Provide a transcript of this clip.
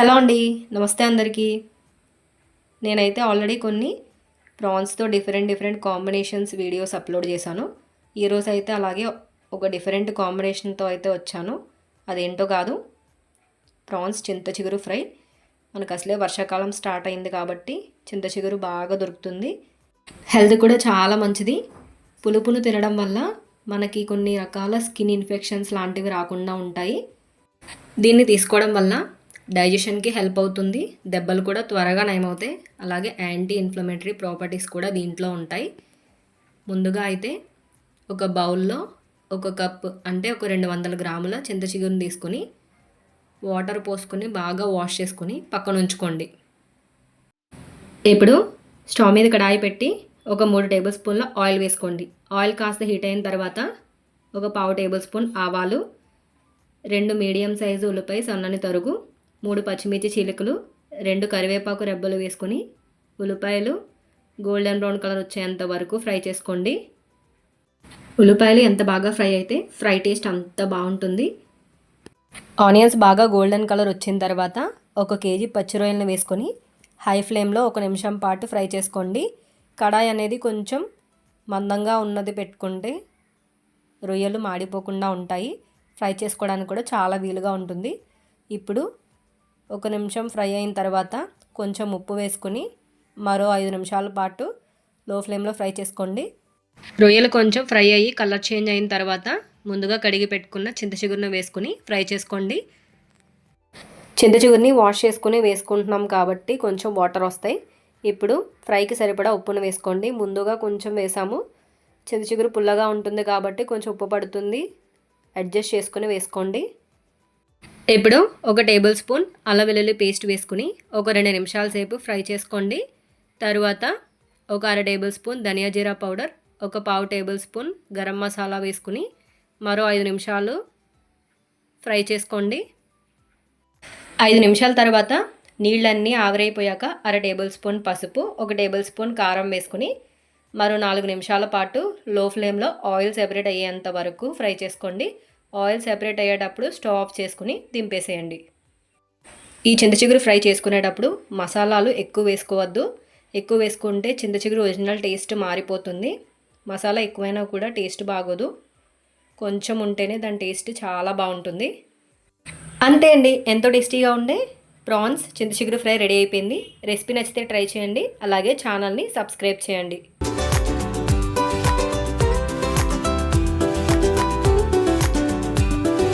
Hello అండి. నమస్తే అందరికీ. నేనైతే ఆల్రెడీ కొన్ని ప్రాన్స్తో different different combinations videos upload చేశాను. ఈరోజు అయితే అలాగే ఒక డిఫరెంట్ కాంబినేషన్తో అయితే వచ్చాను. అదేంటో కాదు. ప్రాన్స్ చింత చిగురు ఫ్రై. మనకు అసలే వర్షాకాలం స్టార్ట్ అయింది కాబట్టి చింత చిగురు బాగా దొరుకుతుంది. హెల్త్ కూడా చాలా మంచిది. పులుపును తినడం వల్ల మనకి కొన్ని రకాల స్కిన్ ఇన్ఫెక్షన్స్ లాంటివి రాకుండా ఉంటాయి. దీన్ని తీసుకోవడం వల్ల డైజెషన్కి హెల్ప్ అవుతుంది. దెబ్బలు కూడా త్వరగా నయమవుతాయి. అలాగే యాంటీ ఇన్ఫ్లమేటరీ ప్రాపర్టీస్ కూడా దీంట్లో ఉంటాయి. ముందుగా అయితే ఒక బౌల్లో ఒక కప్ అంటే ఒక రెండు వందల గ్రాముల చింత చిగురు తీసుకుని వాటర్ పోసుకొని బాగా వాష్ చేసుకుని పక్కన ఉంచుకోండి. ఇప్పుడు స్టవ్ మీద కడాయి పెట్టి ఒక మూడు టేబుల్ స్పూన్ల ఆయిల్ వేసుకోండి. ఆయిల్ కాస్త హీట్ అయిన తర్వాత ఒక పావు టేబుల్ స్పూన్ ఆవాలు రెండు మీడియం సైజు ఉల్లిపాయ సన్నని తరుగు మూడు పచ్చిమిర్చి చీలికలు రెండు కరివేపాకు రెబ్బలు వేసుకొని ఉల్లిపాయలు గోల్డెన్ బ్రౌన్ కలర్ వచ్చేంత వరకు ఫ్రై చేసుకోండి. ఉల్లిపాయలు ఎంత బాగా ఫ్రై అయితే ఫ్రై టేస్ట్ అంత బాగుంటుంది. ఆనియన్స్ బాగా గోల్డెన్ కలర్ వచ్చిన తర్వాత ఒక కేజీ పచ్చి రొయ్యలను వేసుకొని హై ఫ్లేమ్లో ఒక నిమిషం పాటు ఫ్రై చేసుకోండి. కడాయి అనేది కొంచెం మందంగా ఉన్నది పెట్టుకుంటే రొయ్యలు మాడిపోకుండా ఉంటాయి. ఫ్రై చేసుకోవడానికి కూడా చాలా వీలుగా ఉంటుంది. ఇప్పుడు ఒక నిమిషం ఫ్రై అయిన తర్వాత కొంచెం ఉప్పు వేసుకుని మరో ఐదు నిమిషాల పాటు లో ఫ్లేమ్లో ఫ్రై చేసుకోండి. రొయ్యలు కొంచెం ఫ్రై అయ్యి కలర్ చేంజ్ అయిన తర్వాత ముందుగా కడిగి పెట్టుకున్న చింత చిగురును వేసుకుని ఫ్రై చేసుకోండి. చింత చిగురిని వాష్ చేసుకుని వేసుకుంటున్నాం కాబట్టి కొంచెం వాటర్ వస్తాయి. ఇప్పుడు ఫ్రైకి సరిపడా ఉప్పును వేసుకోండి. ముందుగా కొంచెం వేసాము. చింత చిగురు పుల్లగా ఉంటుంది కాబట్టి కొంచెం ఉప్పు పడుతుంది. అడ్జస్ట్ చేసుకుని వేసుకోండి. ఇప్పుడు ఒక టేబుల్ స్పూన్ అల్లం వెల్లుల్లి పేస్ట్ వేసుకుని ఒక రెండు నిమిషాల సేపు ఫ్రై చేసుకోండి. తరువాత ఒక అర టేబుల్ స్పూన్ ధనియా జీరా పౌడర్ ఒక పావు టేబుల్ స్పూన్ గరం మసాలా వేసుకుని మరో ఐదు నిమిషాలు ఫ్రై చేసుకోండి. ఐదు నిమిషాల తర్వాత నీళ్ళన్నీ ఆవిరైపోయాక అర టేబుల్ స్పూన్ పసుపు ఒక టేబుల్ స్పూన్ కారం వేసుకుని మరో నాలుగు నిమిషాల పాటు లో ఫ్లేమ్లో ఆయిల్ సెపరేట్ అయ్యేంత వరకు ఫ్రై చేసుకోండి. ఆయిల్ సెపరేట్ అయ్యేటప్పుడు స్టవ్ ఆఫ్ చేసుకుని దింపేసేయండి. ఈ చింత చిగురు ఫ్రై చేసుకునేటప్పుడు మసాలాలు ఎక్కువ వేసుకోవద్దు. ఎక్కువ వేసుకుంటే చింత చిగురు ఒరిజినల్ టేస్ట్ మారిపోతుంది. మసాలా ఎక్కువైనా కూడా టేస్ట్ బాగోదు. కొంచెం ఉంటేనే దాని టేస్ట్ చాలా బాగుంటుంది. అంతే అండి. ఎంతో టేస్టీగా ఉండే ప్రాన్స్ చింతచిగురు ఫ్రై రెడీ అయిపోయింది. రెసిపీ నచ్చితే ట్రై చేయండి. అలాగే ఛానల్ని సబ్స్క్రైబ్ చేయండి.